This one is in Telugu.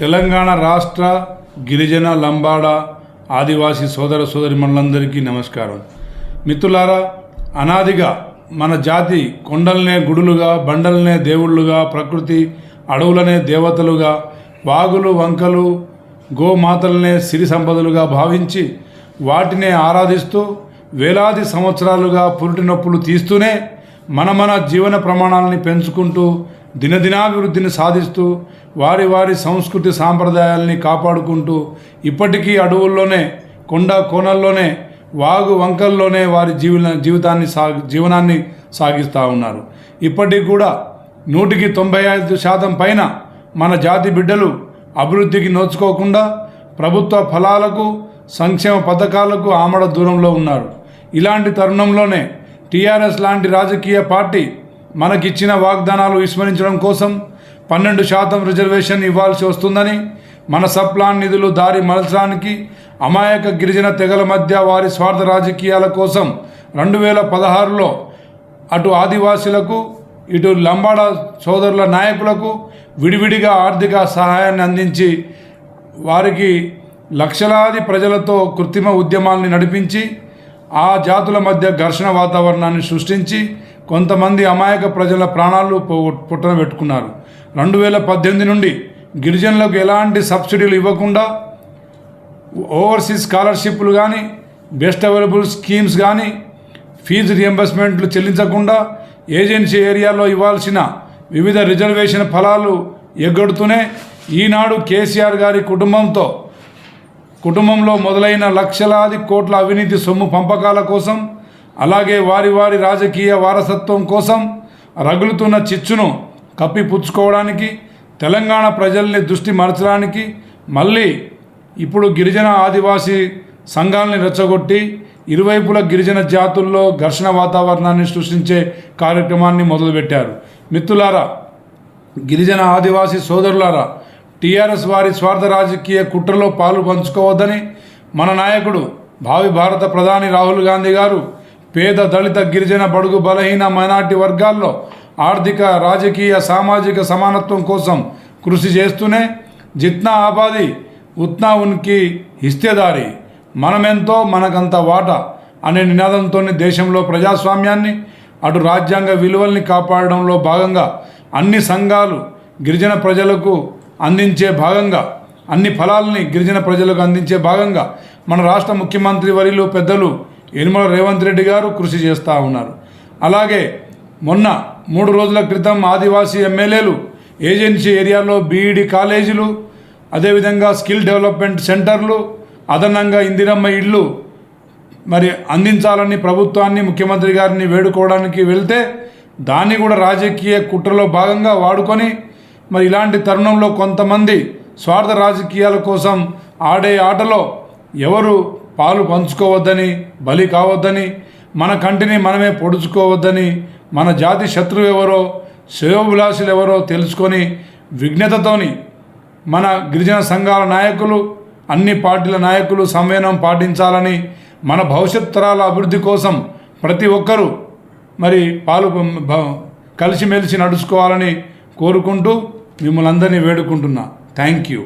తెలంగాణ రాష్ట్ర గిరిజన లంబాడ ఆదివాసీ సోదర సోదరి మనులందరికీ నమస్కారం. మిత్రులారా అనాదిగా మన జాతి కొండలనే గుడులుగా బండలనే దేవుళ్ళుగా ప్రకృతి అడవులనే దేవతలుగా వాగులు వంకలు గోమాతలనే సిరి సంపదలుగా భావించి వాటినే ఆరాధిస్తూ వేలాది సంవత్సరాలుగా పురిటి నొప్పులు తీస్తూనే మన మన జీవన ప్రమాణాలని పెంచుకుంటూ దినదినాభివృద్ధిని సాధిస్తూ వారి వారి సంస్కృతి సాంప్రదాయాల్ని కాపాడుకుంటూ ఇప్పటికీ అడవుల్లోనే కొండ కోనల్లోనే వాగు వంకల్లోనే వారి జీవన జీవితాన్ని సాగి జీవనాన్ని సాగిస్తూ ఉన్నారు. ఇప్పటికి కూడా నూటికి తొంభై ఐదు శాతం పైన మన జాతి బిడ్డలు అభివృద్ధికి నోచుకోకుండా ప్రభుత్వ ఫలాలకు సంక్షేమ పథకాలకు ఆమడ దూరంలో ఉన్నారు. ఇలాంటి తరుణంలోనే టీఆర్ఎస్ లాంటి రాజకీయ పార్టీ మనకిచ్చిన వాగ్దానాలు విస్మరించడం కోసం పన్నెండు శాతం రిజర్వేషన్ ఇవ్వాల్సి వస్తుందని మన సప్లాన్ నిధులు దారి మలచడానికి అమాయక గిరిజన తెగల మధ్య వారి స్వార్థ రాజకీయాల కోసం రెండు వేల పదహారులో అటు ఆదివాసులకు ఇటు లంబాడ సోదరుల నాయకులకు విడివిడిగా ఆర్థిక సహాయాన్ని అందించి వారికి లక్షలాది ప్రజలతో కృత్రిమ ఉద్యమాల్ని నడిపించి ఆ జాతుల మధ్య ఘర్షణ వాతావరణాన్ని సృష్టించి కొంతమంది అమాయక ప్రజల ప్రాణాలు పుట్టన పెట్టుకున్నారు. రెండు వేల పద్దెనిమిది నుండి గిరిజనులకు ఎలాంటి సబ్సిడీలు ఇవ్వకుండా ఓవర్సీస్ స్కాలర్షిప్లు కానీ బెస్ట్ అవైలబుల్ స్కీమ్స్ కానీ ఫీజు రియంబర్స్మెంట్లు చెల్లించకుండా ఏజెన్సీ ఏరియాలో ఇవ్వాల్సిన వివిధ రిజర్వేషన్ ఫలాలు ఎగ్గొడుతూనే ఈనాడు కేసీఆర్ గారి కుటుంబంతో కుటుంబంలో మొదలైన లక్షలాది కోట్ల అవినీతి సొమ్ము పంపకాల కోసం అలాగే వారి వారి రాజకీయ వారసత్వం కోసం రగులుతున్న చిచ్చును కప్పిపుచ్చుకోవడానికి తెలంగాణ ప్రజల్ని దృష్టి మరచడానికి మళ్ళీ ఇప్పుడు గిరిజన ఆదివాసీ సంఘాలని రెచ్చగొట్టి ఇరువైపుల గిరిజన జాతుల్లో ఘర్షణ వాతావరణాన్ని సృష్టించే కార్యక్రమాన్ని మొదలుపెట్టారు. మిత్రులారా గిరిజన ఆదివాసీ సోదరులారా టీఆర్ఎస్ వారి స్వార్థ రాజకీయ కుట్రలో పాలు పంచుకోవద్దని మన నాయకుడు భావి భారత ప్రధాని రాహుల్ గాంధీ గారు పేద దళిత గిరిజన బడుగు బలహీన మైనార్టీ వర్గాల్లో ఆర్థిక రాజకీయ సామాజిక సమానత్వం కోసం కృషి చేస్తూనే జిత్నా ఆబాది ఉత్నా ఉనికి హిస్తేదారి. మనమెంతో మనకంత వాటా అనే నినాదంతో దేశంలో ప్రజాస్వామ్యాన్ని అటు రాజ్యాంగ విలువల్ని కాపాడడంలో భాగంగా అన్ని సంఘాలు గిరిజన ప్రజలకు అందించే భాగంగా అన్ని ఫలాల్ని గిరిజన ప్రజలకు అందించే భాగంగా మన రాష్ట్ర ముఖ్యమంత్రి వర్యులు పెద్దలు యనుమల రేవంత్ రెడ్డి గారు కృషి చేస్తూ ఉన్నారు. అలాగే మొన్న మూడు రోజుల క్రితం ఆదివాసీ ఎమ్మెల్యేలు ఏజెన్సీ ఏరియాలో బీఈడి కాలేజీలు అదేవిధంగా స్కిల్ డెవలప్మెంట్ సెంటర్లు అదనంగా ఇందిరమ్మ ఇళ్ళు మరి అందించాలని ప్రభుత్వాన్ని ముఖ్యమంత్రి గారిని వేడుకోవడానికి వెళ్తే దాన్ని కూడా రాజకీయ కుట్రలో భాగంగా వాడుకొని మరి ఇలాంటి తరుణంలో కొంతమంది స్వార్థ రాజకీయాల కోసం ఆడే ఆటలో ఎవరు పాలు పంచుకోవద్దని బలి కావద్దని మన కంటిని మనమే పొడుచుకోవద్దని మన జాతి శత్రువు ఎవరో శ్రేయోభిలాషులు ఎవరో తెలుసుకొని విఘ్నతతోని మన గిరిజన సంఘాల నాయకులు అన్ని పార్టీల నాయకులు సంయమనం పాటించాలని మన భవిష్యత్ తరాల అభివృద్ధి కోసం ప్రతి ఒక్కరూ మరి పాలు కలిసిమెలిసి నడుచుకోవాలని కోరుకుంటూ మిమ్మల్ని అందరినీ వేడుకుంటున్నా. Thank you.